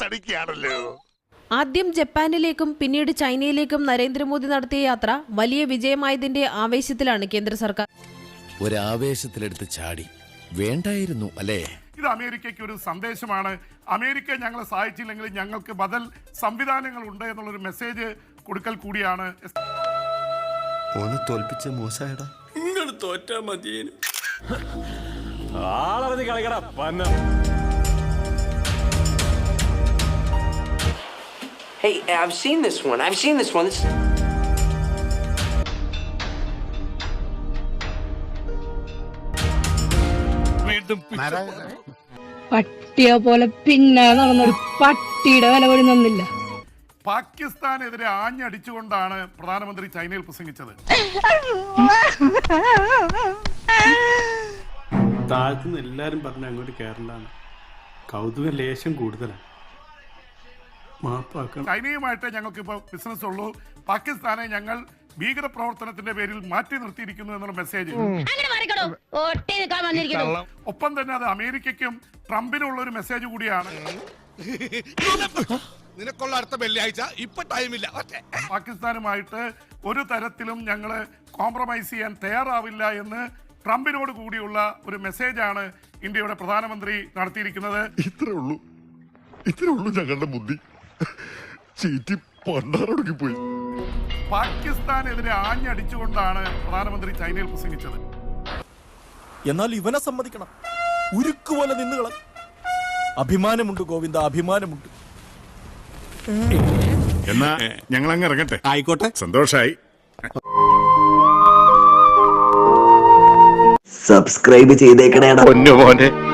തടിക്കുകയാണല്ലോ ആദ്യം ജപ്പാനിലേക്കും പിന്നീട് ചൈനയിലേക്കും നരേന്ദ്രമോദി നടത്തിയ യാത്ര വലിയ വിജയമായതിന്റെ ആവേശത്തിലാണ് കേന്ദ്ര സർക്കാർ. ഒരു ആവേശത്തിലെടുത്ത് ചാടി. വേണ്ടായിരുന്നു അല്ലേ? ഇത് അമേരിക്കയ്ക്ക് ഒരു സന്ദേശമാണ്. അമേരിക്ക ഞങ്ങളെ സഹായിച്ചില്ലെങ്കിൽ ഞങ്ങൾക്ക് ബദൽ സംവിധാനങ്ങൾ ഉണ്ട് എന്നുള്ളൊരു മെസ്സേജ് കൊടുക്കൽ കൂടിയാണ്. തോൽപ്പിച്ച മോശമായടാ നിങ്ങൾ തോറ്റാ മതിയേനു. ആളറിഞ്ഞ് കളിക്കട പന്ന Hey, I've seen this one. I've seen this one. This... പട്ടിയെ പോലെ പിന്നെ നടന്നൊരു പട്ടിയുടെ വില പോലും തന്നില്ല. പാകിസ്ഥാനെതിരെ ആഞ്ഞടിച്ചുകൊണ്ടാണ് പ്രധാനമന്ത്രി ചൈനയിൽ പ്രസംഗിച്ചത്. താഴ്ത്തുന്ന എല്ലാരും പറഞ്ഞ അങ്ങോട്ട് കേരളാണ് കൗതുക ലേശം കൂടുതലാണ്. മാപ്പാക്കണം. ചൈനയുമായിട്ട് ഞങ്ങൾക്ക് ഇപ്പോൾ ബിസിനസ് ഉള്ളൂ പാകിസ്ഥാനെ ഞങ്ങൾ ഭീകര പ്രവർത്തനത്തിന്റെ പേരിൽ മാറ്റി നിർത്തിയിരിക്കുന്നു എന്നുള്ള മെസ്സേജ്. ഒപ്പം തന്നെ അത് അമേരിക്കയ്ക്കും ട്രംപിനുള്ള ഒരു മെസ്സേജ് കൂടിയാണ്. നിനക്കുള്ള അടുത്ത വെള്ളിയാഴ്ച. ഇപ്പൊ ടൈമില്ല പാകിസ്ഥാനുമായിട്ട് ഒരു തരത്തിലും ഞങ്ങൾ കോംപ്രമൈസ് ചെയ്യാൻ തയ്യാറാവില്ല എന്ന് ട്രംപിനോട് കൂടിയുള്ള ഒരു മെസ്സേജാണ് ഇന്ത്യയുടെ പ്രധാനമന്ത്രി നടത്തിയിരിക്കുന്നത്. ഇത്രേ ഉള്ളൂ. ഇത്രേ ഉള്ളൂ ഞങ്ങളുടെ ബുദ്ധി. ചീറ്റി പണ്ടാറൊടുക്കി പോയി പാകിസ്ഥാനെതിരെ ആഞ്ഞടിച്ചുകൊണ്ടാണ് പ്രധാനമന്ത്രി ചൈനയിൽ പ്രസംഗിച്ചത്. എന്നാൽ ഇവനെ സമ്മതിക്കണം. ഉരുക്കുപോലെ നിന്നുകള. അഭിമാനമുണ്ട് ഗോവിന്ദ അഭിമാനമുണ്ട്. എന്നാ ഞങ്ങൾ അങ്ങ് ഇറങ്ങട്ടെ. ആയിക്കോട്ടെ. സന്തോഷായി. സബ്സ്ക്രൈബ് ചെയ്തേക്കണേടാ. പൊന്നു മോനെ